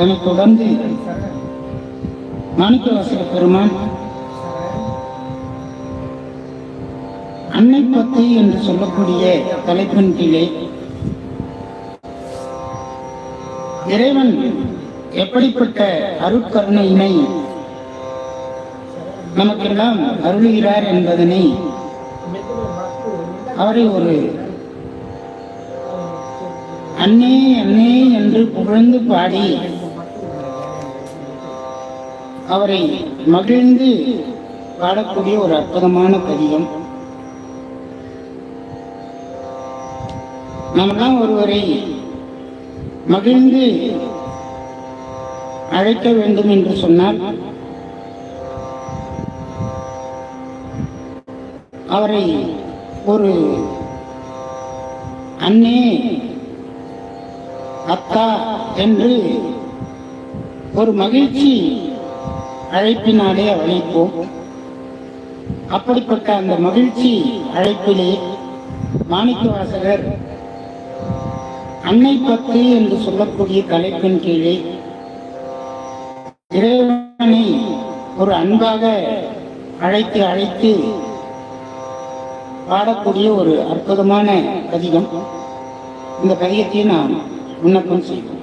அதனைத் தொடர்ந்து மாணிக்கவாசக பெருமான் அன்னை பத்தி என்று சொல்லக்கூடிய தலைப்பின் கீழே இறைவன் எப்படிப்பட்ட அருட்கருணையினை நமக்கெல்லாம் அருளுகிறார் என்பதனை அவரை ஒரு அன்னே அன்னே என்று புகழ்ந்து பாடி அவரை மகிழ்ந்து பாடக்கூடிய ஒரு அற்புதமான பதியம் நம்மெல்லாம் ஒருவரை மகிழ்ந்து அழைக்க வேண்டும் என்று சொன்னால் அவரை ஒரு அண்ணே அத்தா என்று ஒரு மகிழ்ச்சி அழைப்பினாலே அழைப்போம். அப்படிப்பட்ட அந்த மகிழ்ச்சி அழைப்பிலே மாணிக்கவாசகர் அன்னை பத்து என்று சொல்லக்கூடிய தலைப்பின் கீழே இறைவனை ஒரு அன்பாக அழைத்து அழைத்து பாடக்கூடிய ஒரு அற்புதமான பதிகம். இந்த பதிகத்தை நாம் விண்ணப்பம் செய்வோம்.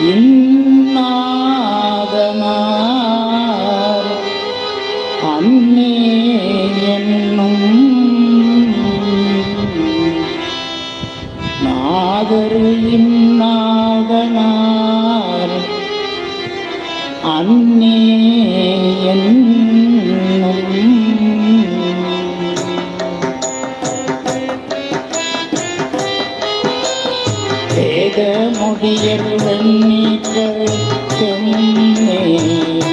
Yeah. வேத முடியல் வெண்ணீற்றல் செம்மேனியரே.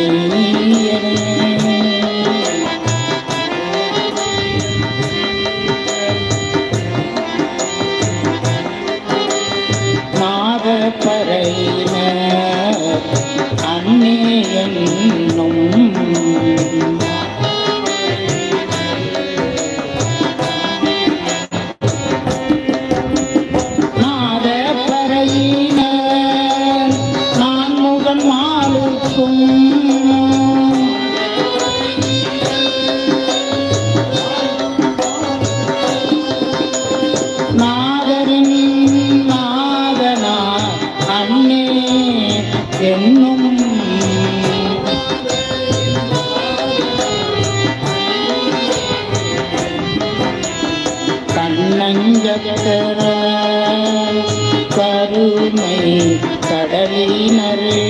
கடலினரே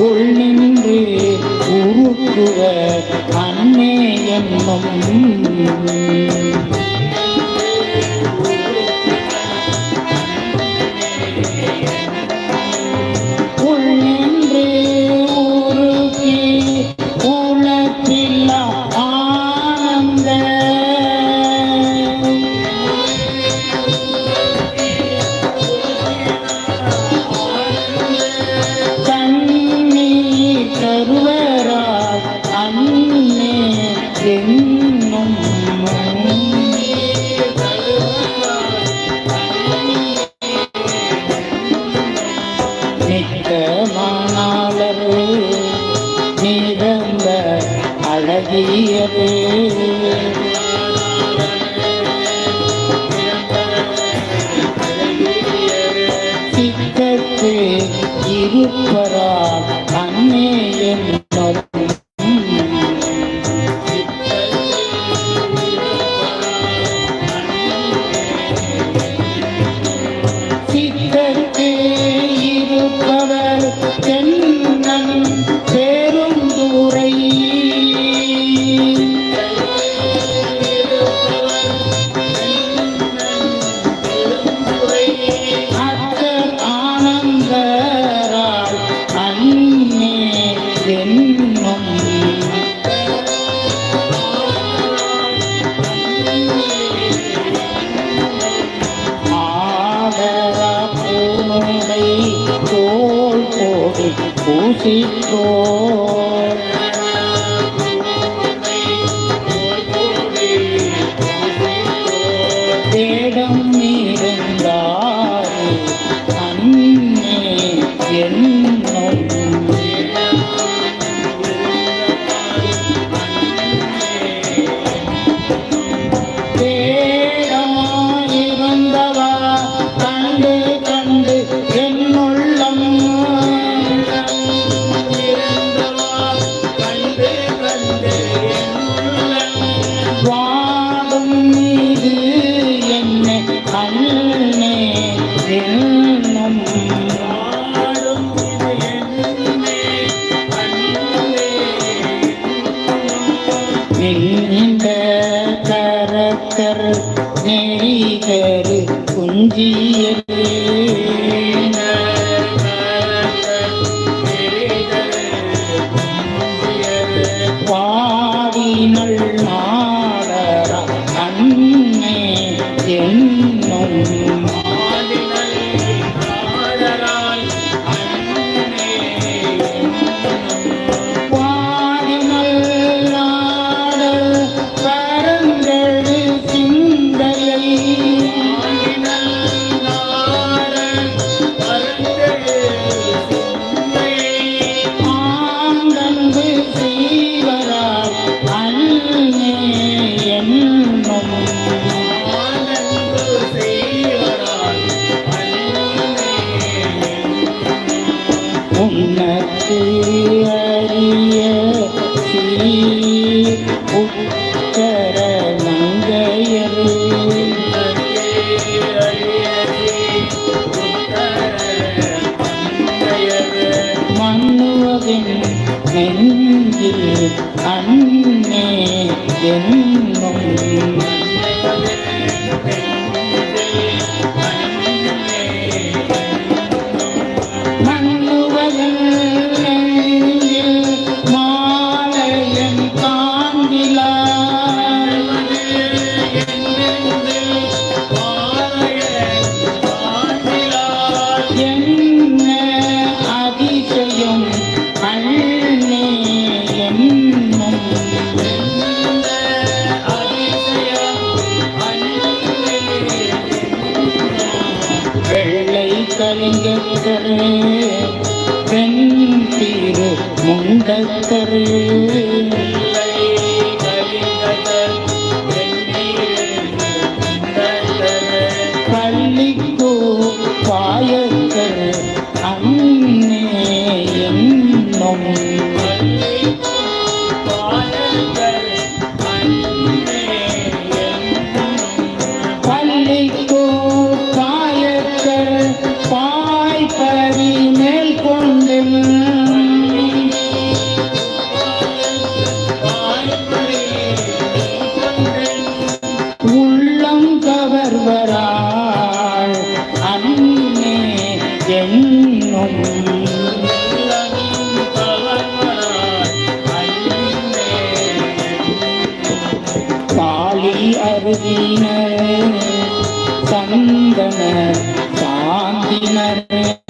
உள் நின்று உருக்குவ அன்னே என்னும் இருப்பரால் அன்னே என் முந்தக்கரே அருகினர் சந்தன சாந்தினர்.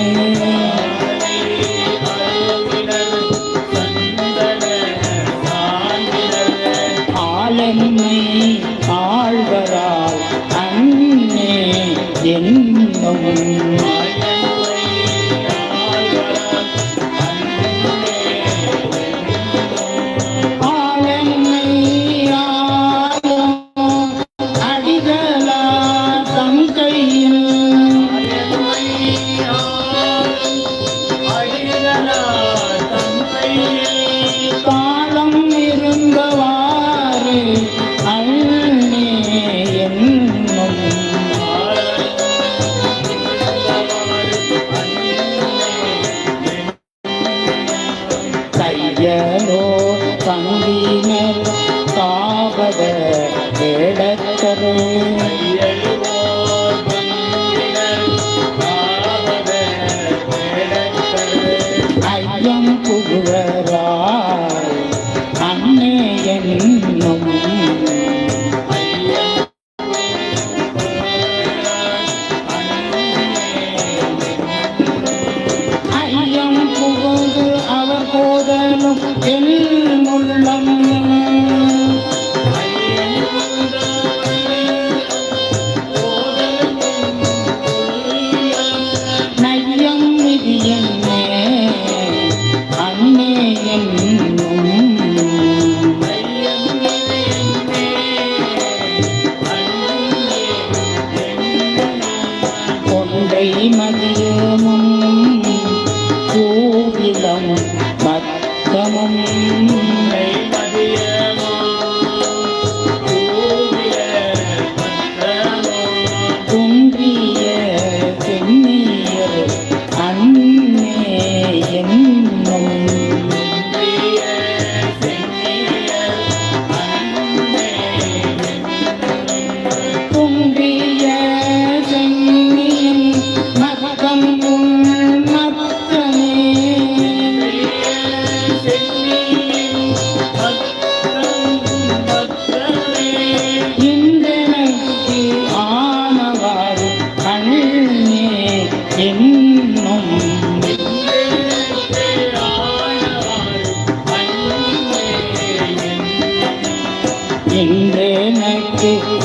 கொண்டை மதியமும் Thank you.